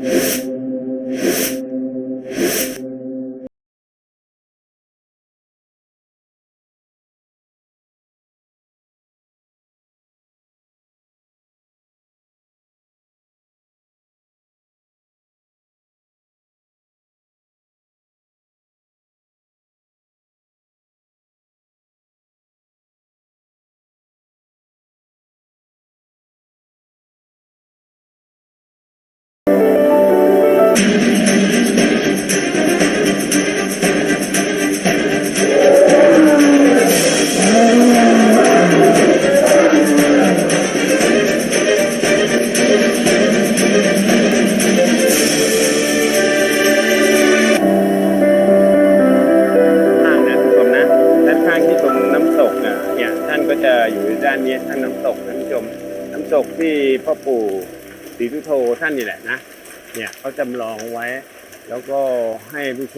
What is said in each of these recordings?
Yeah. น้ำตกที่พ่อปู่ศรีทุโธท่านนี่แหละนะ เนี่ยเขาจำลองไว้ แล้วก็ให้ผู้ช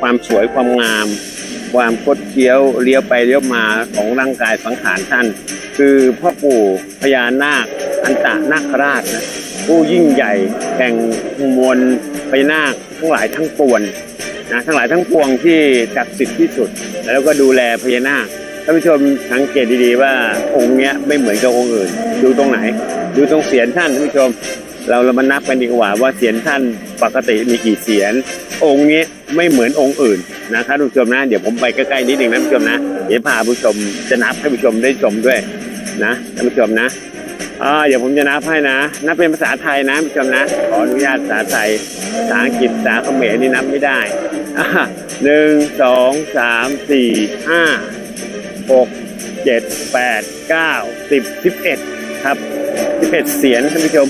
ความสวยความงาม ความคดเคี้ยวเลี้ยวไปเลี้ยวมาของร่างกายสังขารท่าน คือพ่อปู่พญานาคอันตะนาคราชนะผู้ยิ่งใหญ่แห่งมวลพญานาคทั้งหลายทั้งปวงนะทั้งหลายทั้งปวงที่ศักดิ์สิทธิ์ที่สุด แล้วก็ดูแลพญานาคท่านผู้ชมสังเกตดีๆว่าองค์เนี้ยไม่เหมือนกับองค์อื่น ดูตรงไหน ดูตรงเสียนท่านท่านผู้ชม เราเรามานับกันดีกว่าว่าเสียนท่านปกติมีกี่เสียน องค์นี้ไม่เหมือนองค์อื่นนะครับทุกผู้ชมนะ เดี๋ยวผมไปใกล้ๆนิดหนึ่งนะผู้ชมนะ เดี๋ยวพาผู้ชมจะนับให้ผู้ชมได้ชมด้วยนะท่านผู้ชมนะเออ่าเดี๋ยวผมจะนับให้นะนับเป็นภาษาไทยนะผู้ชมนะขออนุญาตภาษาไทยภาษาอังกฤษภาษาเขมรนี่นับไม่ได้หนึ่งสองสามสี่ห้าหกเจ็ดแปดเก้าสิบสิบเอ็ดครับสิบเอ็ดเสียงท่านผู้ชม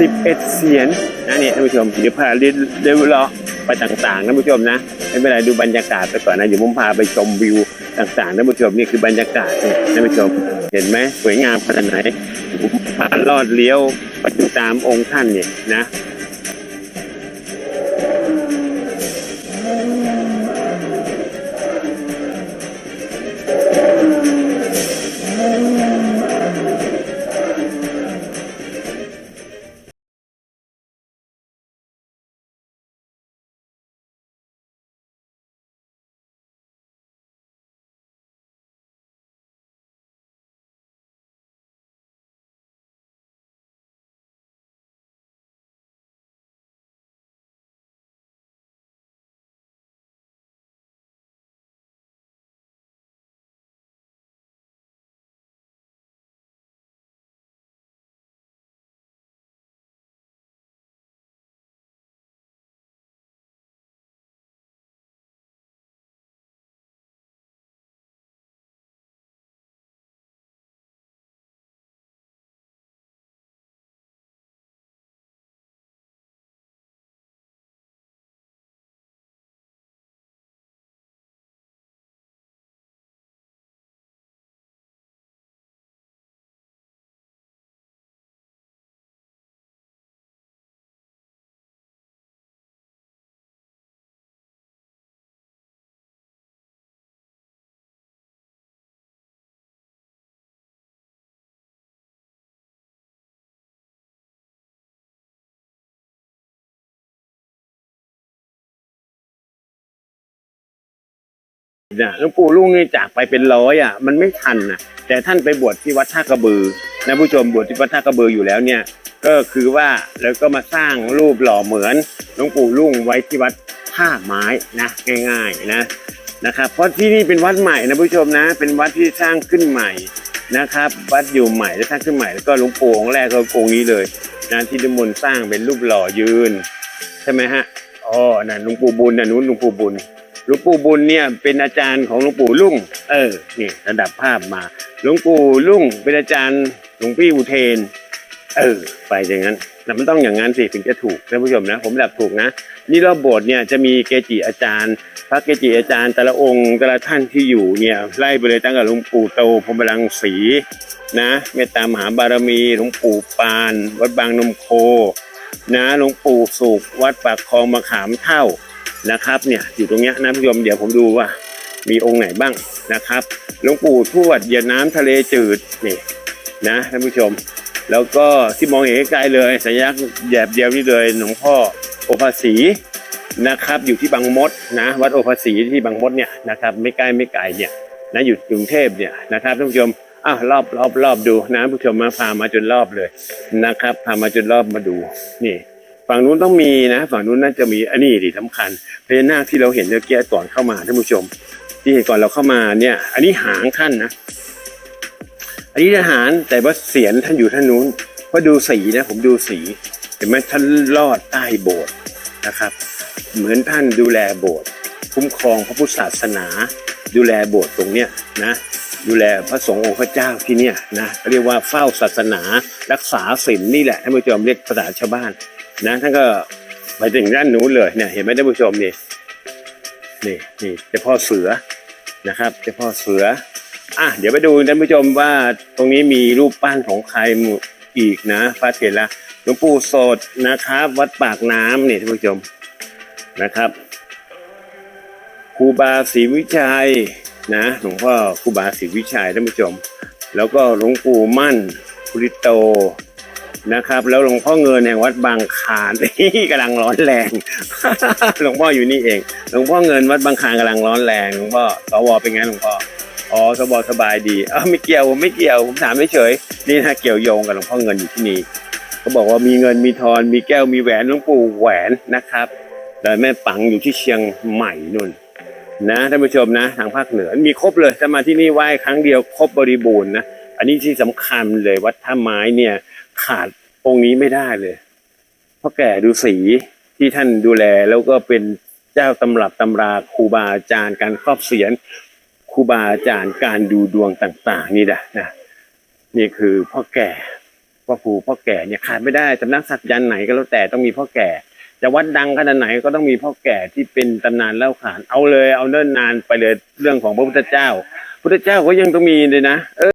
สิบเอ็ดเสียนนะเนี่ยท่านผู้ชมเดี๋ยวพาเดินเลาะไปต่างๆท่านผู้ชมนะไม่เป็นไรดูบรรยากาศไปก่อนนะเดี๋ยวผมพาไปชมวิวต่างๆท่านผู้ชมนี่คือบรรยากาศเนี่ยท่านผู้ชมเห็นไหมสวยงามขนาดไหนพาลอดเลี้ยวไปตามองค์ท่านเนี่ยนะ นะหลวงปู่ลุงนี่จากไปเป็นร้อยอะมันไม่ทันนะแต่ท่านไปบวชที่วัดท่ากระบือนะผู้ชมบวชที่วัดท่ากระบืออยู่แล้วเนี่ยก็คือว่าแล้วก็มาสร้างรูปหล่อเหมือนหลวงปู่ลุงไว้ที่วัดท่าไม้นะง่าย ๆนะนะครับ เพราะที่นี่เป็นวัดใหม่นะผู้ชมนะ เป็นวัดที่สร้างขึ้นใหม่นะครับ วัดอยู่ใหม่และสร้างขึ้นใหม่แล้วก็หลวงปู่องค์แรกก็องค์นี้เลยนะที่นิมนต์สร้างเป็นรูปหล่อยืน ใช่ไหมฮะอ๋อนั่นหลวงปู่บุญนะนู้นหลวงปู่บุญ หลวงปู่บุญเนี่ยเป็นอาจารย์ของหลวงปู่ลุ่ง เออนี่ระดับภาพมาหลวงปู่ลุ่งเป็นอาจารย์หลวงพี่อุเทน เออ ไปอย่างนั้นแต่มันต้องอย่างนั้นสิถึงจะถูกท่านผู้ชมนะ ผมดับถูกนะ นี่รอบโบสถ์เนี่ยจะมีเกจิอาจารย์ พระเกจิอาจารย์แต่ละองค์แต่ละท่านที่อยู่เนี่ยไล่ไปเลยตั้งแต่หลวงปู่โตพรมรังสีนะเมตตามหาบารมีหลวงปู่ปาน วัดบางนมโค นะหลวงปู่สุขวัดปากคลองมะขามเท่า นะครับเนี่ยอยู่ตรงเนี้ยนะผู้ชมเดี๋ยวผมดูว่ามีองค์ไหนบ้างนะครับหลวงปู่ทวดเหยียดน้ำทะเลจืดนี่นะท่านผู้ชม แล้วก็ที่มองเห็นไกลเลยสัญลักษณ์แยบเดียวนี่เลยหลวงพ่อโอภาสีนะครับอยู่ที่บางมดนะวัดโอภาสีที่บางมดเนี่ยนะครับไม่ใกล้ไม่ไกลเนี่ยนะอยู่กรุงเทพเนี่ยนะครับท่านผู้ชมอ้าวรอบรอบรอบดูนะผู้ชมมาพามาจนรอบเลยนะครับพามาจนรอบมาดูนี่ ฝั่งนู้นต้องมีนะ ฝั่งนู้นน่าจะมีอันนี้ดิสำคัญพญานาคที่เราเห็นเมื่อกี้ก่อนเข้ามาท่านผู้ชม ที่เห็นก่อนเราเข้ามาเนี่ย อันนี้หางท่านนะ อันนี้ทหารแต่ว่าเสียนท่านอยู่ท่านนู้นเพราะดูสีนะผมดูสีเห็นไหมท่านลอดใต้โบสถ์นะครับ เหมือนท่านดูแลโบสถ์คุ้มครองพระพุทธศาสนา ดูแลโบสถ์ตรงเนี้ยนะดูแลพระสงฆ์องค์พระเจ้าที่เนี่ยนะเรียกว่าเฝ้าศาสนา รักษาศีลนี่แหละท่านผู้ชมเรียกภาษาชาวบ้าน นะท่านก็ไปถึงด้านนู้นเลยเนี่ยเห็นไหมท่านผู้ชมนี่นี่นี่เจ้าพ่อเสือนะครับเจ้าพ่อเสืออะเดี๋ยวไปดูท่านผู้ชมว่าตรงนี้มีรูปปั้นของใครอีกนะ พระเถระหลวงปู่โสดนะครับ วัดปากน้ำนี่ท่านผู้ชมนะครับครูบาศรีวิชัยนะหลวงพ่อครูบาศรีวิชัยท่านผู้ชม แล้วก็หลวงปู่มั่นพุริโต นะครับ แล้วหลวงพ่อเงินแห่งวัดบางคานนี่กำลังร้อนแรง หลวงพ่ออยู่นี่เอง หลวงพ่อเงินวัดบางคานกำลังร้อนแรงหลวงพ่อสวเป็นไงหลวงพ่ออ๋อสวสบายดีอ้าวไม่เกี่ยวผมไม่เกี่ยวผมถามเฉยนี่นะเกี่ยวโยงกับหลวงพ่อเงินอยู่ที่นี่เขาบอกว่ามีเงินมีทอนมีแก้วมีแหวนหลวงปู่แหวนนะครับแต่แม่ปังอยู่ที่เชียงใหม่นู่นนะท่านผู้ชมนะทางภาคเหนือมีครบเลยถ้ามาที่นี่ไหว้ครั้งเดียวครบบริบูรณ์นะออันนี้ที่สำคัญเลยวัดท่าไม้เนี่ย ขาดองค์นี้ไม่ได้เลยพ่อแก่ดูสีที่ท่านดูแลแล้วก็เป็นเจ้าตำรับตำราครูบาอาจารย์การครอบเสียนครูบาอาจารย์การดูดวงต่าง ๆ นี่แหละนะนี่คือพ่อแก่พ่อครูพ่อแก่เนี่ยขาดไม่ได้สำนักศักยันไหนก็แล้วแต่ต้องมีพ่อแก่จะวัดดังขนาดไหนก็ต้องมีพ่อแก่ที่เป็นตำนานเล่าขานเอาเลยเอาเนิ่นนานไปเลยเรื่องของพระพุทธเจ้า พุทธเจ้าก็ยังต้องมีเลยนะเออ